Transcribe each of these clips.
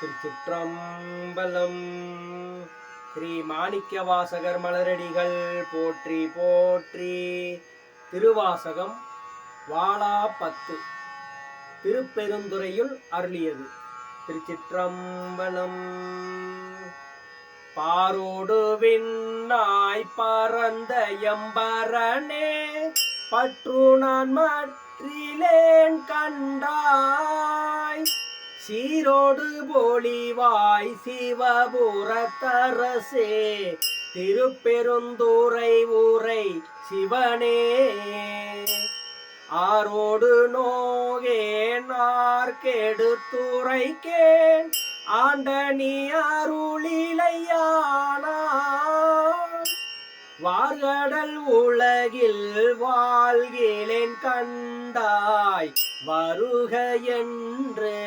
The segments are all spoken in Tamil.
திருச்சிற்றம்பலம். ஸ்ரீ மாணிக்க வாசகர் மலரடிகள் போற்றி போற்றி. திருவாசகம் வாளா பத்து. திருப்பெருந்துறையுள் அருளியது. திருச்சிற்றம்பலம். பாரோடு விண்ணாய் பறந்த எம்பரனே பற்று நான் மற்றிலேன் கண்டாய். சீரோடு பொலிவாய் சிவபுரத்தரசே திருப்பெருந்துறை ஊரை சிவனே. ஆரோடு நோகேன் ஆர்கெடுத்துரைக்கேன் ஆண்ட நீ வார்கடல் உலகில் வாழ்கிலேன் கண்டாய் வருக என்று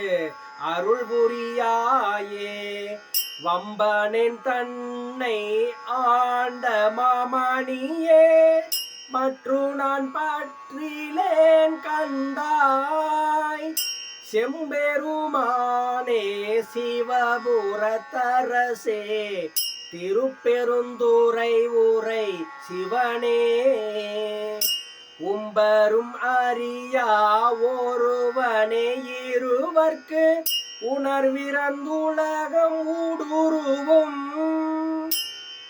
அருள் புரியாயே வம்பனின் தன்னை ஆண்ட மாமணியே மற்றும் நான் பற்றிலேன் கண்டாய். செம்பெருமானே சிவபுரத்தரசே திருப்பெருந்துரை உரை சிவனே. உம்பரும் அறியா ஒருவனே இருவர்க்கு உணர்விறந்துலகம் ஊடுருவும்.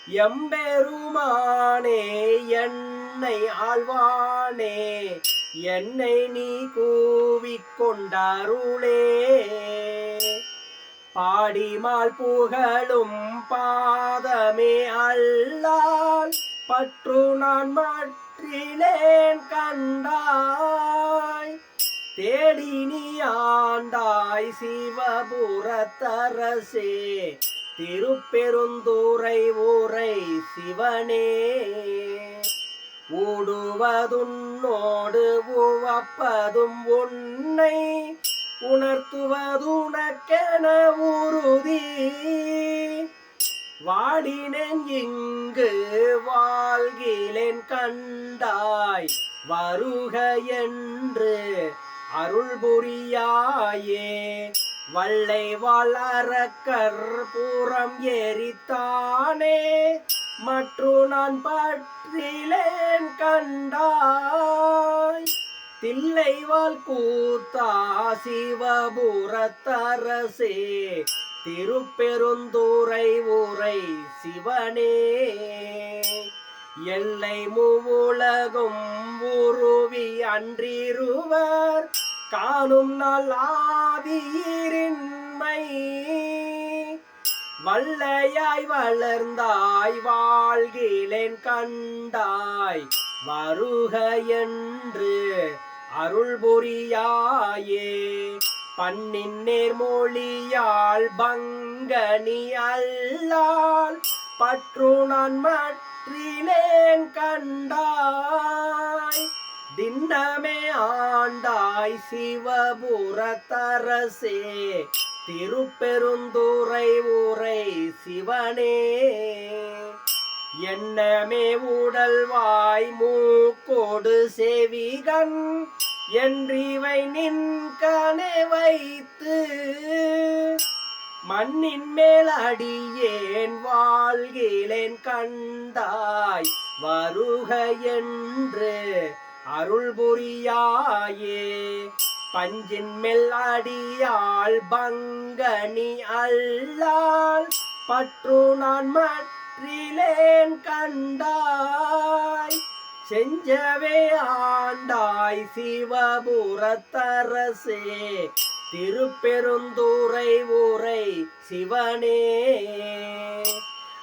எம்பெருமானே என்னை ஆழ்வானே என்னை நீ கூவிக்கொண்டாருளே. பாடிமால் புகழும் பாதமே அல்லால் பற்று நான் மட்டும் மற்றிலேன் கண்டாய். தேடி நீ ஆண்டாய் சிவபுரத்தரசே. திருப்பெருந்துறை ஊரை சிவனே. ஊடுவதுன்னோடு உவப்பதும் உன்னை உணர்த்துவதுனக்கென உறுதி. வாடினேன் இங்கு வாழ்கிலேன் கண்டாய் வருக என்று அருள் புரியாயே. வள்ளை வளரக்கர் புறம் எரித்தானே மற்றும் நான் பற்றிலேன் கண்டாய். தில்லைவால் கூத்தா சிவபுரத்தரசே திருப்பெருந்துறை ஊரை சிவனே எல்லை மூவுலகும் உருவி அன்றிருவர். காணும் நாள் ஆதியிரின்மை வல்லையாய் வளர்ந்தாய் வாழ்கிலேன் கண்டாய் வருக என்று அருள் புரியாயே. பண்ணின் நேர்மொழியால் பங்கனி அல்லால் பற்று நான் மற்றிலேன் கண்டாய். தின்னமே ஆண்டாய் சிவபுரத்தரசே திருப்பெருந்துரை ஊரை சிவனே. என்னமே உடல்வாய் மூக்கோடு செவிகன் என்றிவை நின் நின்கனே வைத்து மண்ணின் மேல் அடியேன் வாழ்கிலேன் கண்டாய் வருக என்று அருள் புரியாயே. பஞ்சின் மேல் அடியாள் பங்கனி அல்லால் பற்று நான் மற்றிலேன் கண்டாய். செஞ்சவே ஆண்டாய் சிவபுரத்தரசே. திருப்பெருந்துறை ஊரை சிவனே.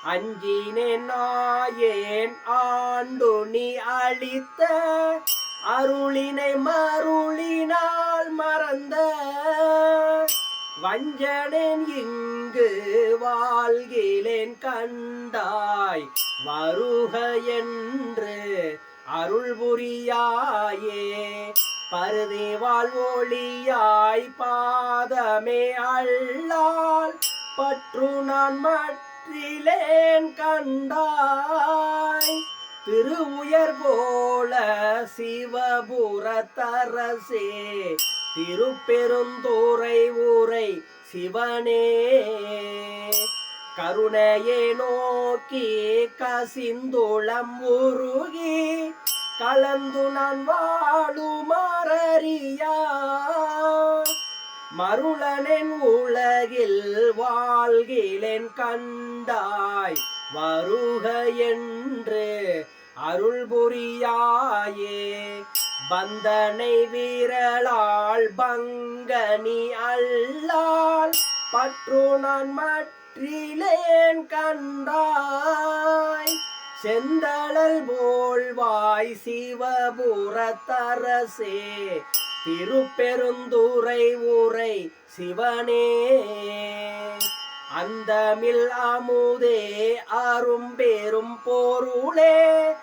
அஞ்சினேன் நாயேன் ஆண்டு நீ அளித்த அருளினை மருளினால் மறந்த. வஞ்சனேன் இங்கு வாழ்கிலேன் கண்டாய் வருக என்று அருள் புரியாயே பருதி வாழ்வொழியாய் பாதமே அள்ளால் பற்று நான் மற்றிலேன் கண்டாய். திருவுயர் போல சிவபுரத்தரசே திருப்பெருந்துறை ஊரை சிவனே. கருணையை நோக்கி கசிந்துளம் உருகி கலந்து நான் வாழுமாறியா மருளனின் உலகில் வாழ்கிலேன் கண்டாய் வருக என்று அருள் புரியாயே. பந்தனை வீரலால் பங்கனி அல்லால் பற்று நான் மட்டும் மற்றிலேன் கண்டாய். செந்தளல் போல்வாய் சிவபுரத்தரசே. திருப்பெருந்துரை ஊரை சிவனே. அந்தமில் அமுதே அரும்பெரும் பொருளே.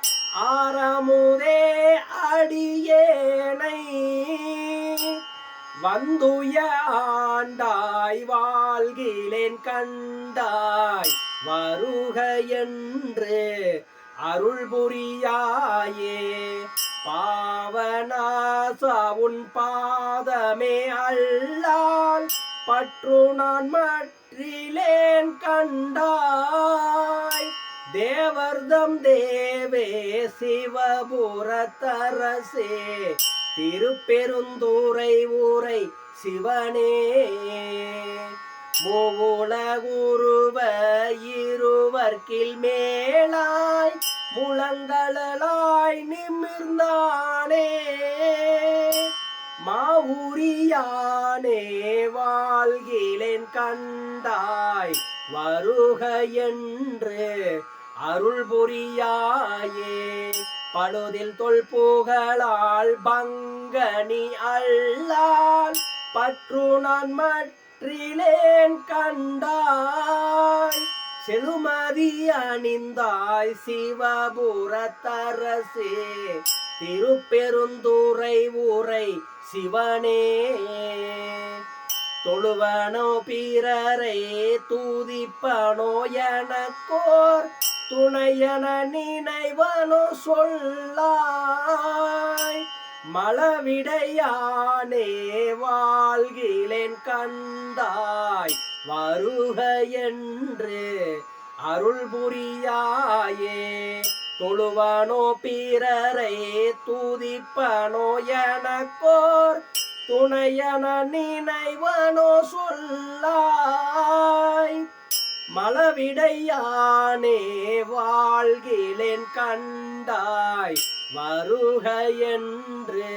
வந்துய ஆண்டாய் வாழ்கிலேன் கண்டாய் வருக என்று அருள் புரியாயே பாவனாசா உன் பாதமே அல்லால் பற்று நான் மற்றிலேன் கண்டாய். தேவர்தம் தேவே சிவபுரத்தரசே திருப்பெருந்தூரை ஊரை சிவனே மூவுலகுருவ இருவர்க்கில் மேலாய் முழங்களாய் நிமிர்ந்தானே. மாவுரியானே வாழ்கிலேன் கண்டாய் வருக என்று அருள் புரியாயே பழுதில் தொல்புகழால் பங்கனி அல்லால் பற்று நான் மற்றிலேன் கண்டாய். செழுமதி அணிந்தாய் சிவபுரத்தரசே திருப்பெருந்துரை ஊரை சிவனே. தொழுவனோ பிறரை தூதிப்பனோ எனக்கோர் துணையன நினைவனோ சொல்லாய் மலவிடையானே வாழ்கிலேன் கந்தாய் வருக என்று அருள் புரியாயே தொழுவனோ பிறரை தூதிப்பனோ எனக்கோர் துணையன நினைவனோ சொல்லாய் மலவிடையானே வாழ்கிலேன் கண்டாய் வருக என்று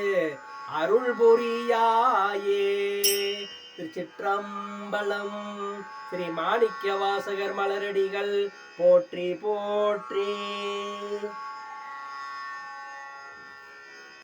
அருள் புரியாயே திருச்சிற்றம்பலம் ஸ்ரீ மாணிக்க வாசகர் மலரடிகள் போற்றி போற்றி.